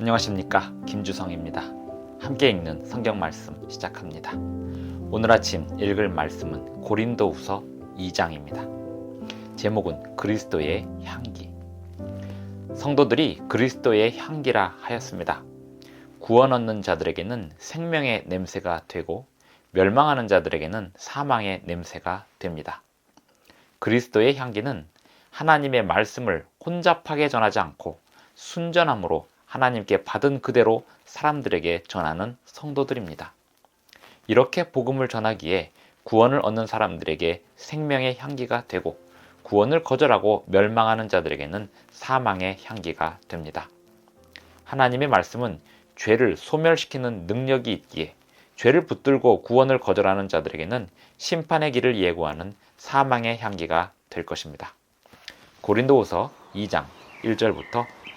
안녕하십니까 김주성입니다. 함께 읽는 성경 말씀 시작합니다. 오늘 아침 읽을 말씀은 고린도후서 2장입니다. 제목은 그리스도의 향기. 성도들이 그리스도의 향기라 하였습니다. 구원 얻는 자들에게는 생명의 냄새가 되고 멸망하는 자들에게는 사망의 냄새가 됩니다. 그리스도의 향기는 하나님의 말씀을 혼잡하게 전하지 않고 순전함으로 하나님께 받은 그대로 사람들에게 전하는 성도들입니다. 이렇게 복음을 전하기에 구원을 얻는 사람들에게 생명의 향기가 되고 구원을 거절하고 멸망하는 자들에게는 사망의 향기가 됩니다. 하나님의 말씀은 죄를 소멸시키는 능력이 있기에 죄를 붙들고 구원을 거절하는 자들에게는 심판의 길을 예고하는 사망의 향기가 될 것입니다. 고린도후서 2장 1절부터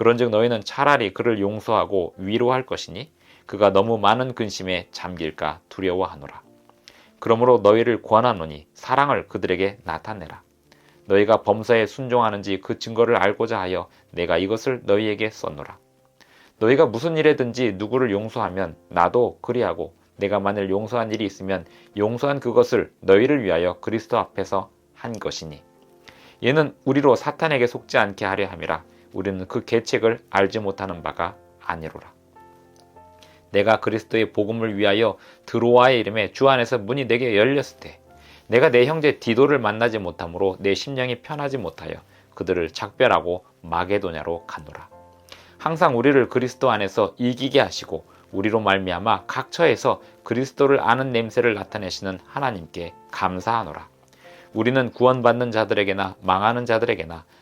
그런즉 너희는 차라리 그를 용서하고 위로할 것이니 그가 너무 많은 근심에 잠길까 두려워하노라. 그러므로 너희를 권하노니 사랑을 그들에게 나타내라. 너희가 범사에 순종하는지 그 증거를 알고자 하여 내가 이것을 너희에게 썼노라. 너희가 무슨 일에든지 누구를 용서하면 나도 그리하고 내가 만일 용서한 일이 있으면 용서한 그것을 너희를 위하여 그리스도 앞에서 한 것이니 얘는 우리로 사탄에게 속지 않게 하려 함이라 우리는 그 계책을 알지 못하는 바가 아니로라. 내가 그리스도의 복음을 위하여 드로아의 이름에 주 안에서 문이 내게 열렸을 때 내가 내 형제 디도를 만나지 못하므로 내 심령이 편하지 못하여 그들을 작별하고 마게도냐로 가노라. 항상 우리를 그리스도 안에서 이기게 하시고 우리로 말미암아 각 처에서 그리스도를 아는 냄새를 나타내시는 하나님께 감사하노라. 우리는 구원받는 자들에게나 망하는 자들에게나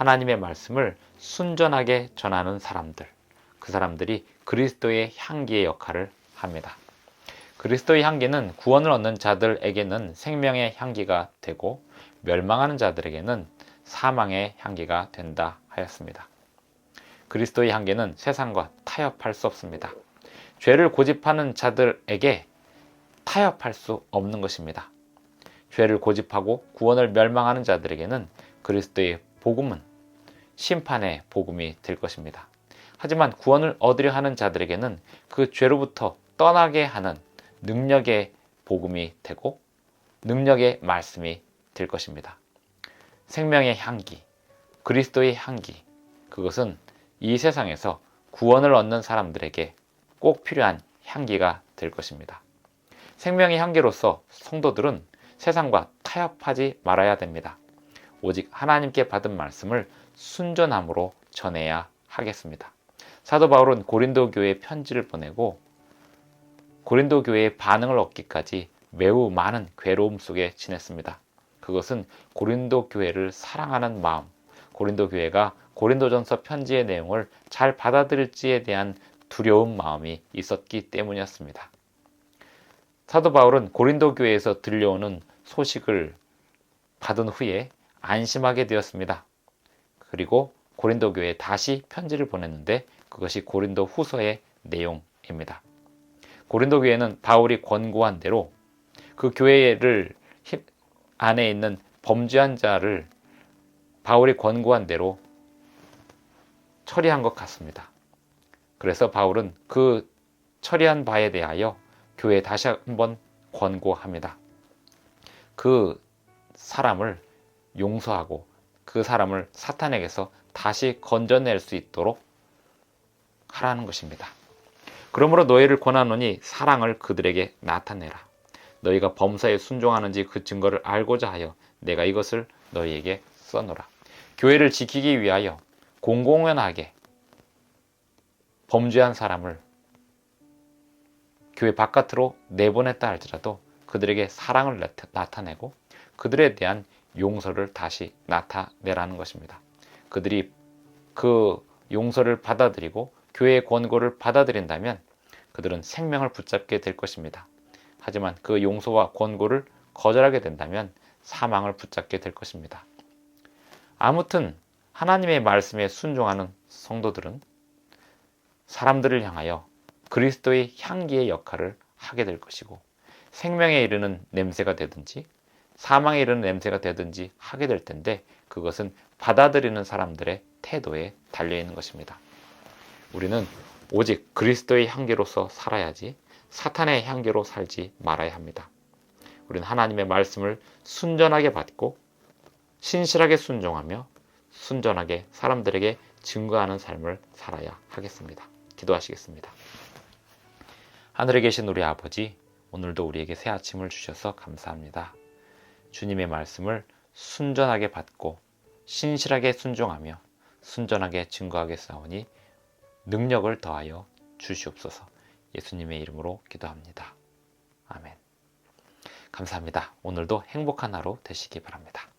하나님의 말씀을 순전하게 전하는 사람들, 그 사람들이 그리스도의 향기의 역할을 합니다. 그리스도의 향기는 구원을 얻는 자들에게는 생명의 향기가 되고 멸망하는 자들에게는 사망의 향기가 된다 하였습니다. 그리스도의 향기는 세상과 타협할 수 없습니다. 죄를 고집하는 자들에게 타협할 수 없는 것입니다. 죄를 고집하고 구원을 멸망하는 자들에게는 그리스도의 복음은 심판의 복음이 될 것입니다. 하지만 구원을 얻으려 하는 자들에게는 그 죄로부터 떠나게 하는 능력의 복음이 되고 능력의 말씀이 될 것입니다. 생명의 향기, 그리스도의 향기, 그것은 이 세상에서 구원을 얻는 사람들에게 꼭 필요한 향기가 될 것입니다. 생명의 향기로서 성도들은 세상과 타협하지 말아야 됩니다. 오직 하나님께 받은 말씀을 순전함으로 전해야 하겠습니다. 사도 바울은 고린도 교회에 편지를 보내고 고린도 교회의 반응을 얻기까지 매우 많은 괴로움 속에 지냈습니다. 그것은 고린도 교회를 사랑하는 마음, 고린도 교회가 고린도전서 편지의 내용을 잘 받아들일지에 대한 두려운 마음이 있었기 때문이었습니다. 사도 바울은 고린도 교회에서 들려오는 소식을 받은 후에 안심하게 되었습니다. 그리고 고린도 교회에 다시 편지를 보냈는데 그것이 고린도 후서의 내용입니다. 고린도 교회는 바울이 권고한 대로 그 교회를 힘- 안에 있는 범죄한 자를 바울이 권고한 대로 처리한 것 같습니다. 그래서 바울은 그 처리한 바에 대하여 교회에 다시 한번 권고합니다. 그 사람을 용서하고 그 사람을 사탄에게서 다시 건져낼 수 있도록 하라는 것입니다. 그러므로 너희를 권하노니 사랑을 그들에게 나타내라. 너희가 범사에 순종하는지 그 증거를 알고자 하여 내가 이것을 너희에게 써노라. 교회를 지키기 위하여 공공연하게 범죄한 사람을 교회 바깥으로 내보냈다 할지라도 그들에게 사랑을 나타- 나타내고 그들에 대한 용서를 다시 나타내라는 것입니다. 그들이 그 용서를 받아들이고 교회의 권고를 받아들인다면 그들은 생명을 붙잡게 될 것입니다. 하지만 그 용서와 권고를 거절하게 된다면 사망을 붙잡게 될 것입니다. 아무튼 하나님의 말씀에 순종하는 성도들은 사람들을 향하여 그리스도의 향기의 역할을 하게 될 것이고 생명에 이르는 냄새가 되든지 사망에 이르는 냄새가 되든지 하게 될 텐데 그것은 받아들이는 사람들의 태도에 달려 있는 것입니다. 우리는 오직 그리스도의 향기로서 살아야지 사탄의 향기로 살지 말아야 합니다. 우리는 하나님의 말씀을 순전하게 받고 신실하게 순종하며 순전하게 사람들에게 증거하는 삶을 살아야 하겠습니다. 기도하시겠습니다. 하늘에 계신 우리 아버지, 오늘도 우리에게 새 아침을 주셔서 감사합니다. 주님의 말씀을 순전하게 받고 신실하게 순종하며 순전하게 증거하겠사오니 능력을 더하여 주시옵소서. 예수님의 이름으로 기도합니다. 아멘. 감사합니다. 오늘도 행복한 하루 되시기 바랍니다.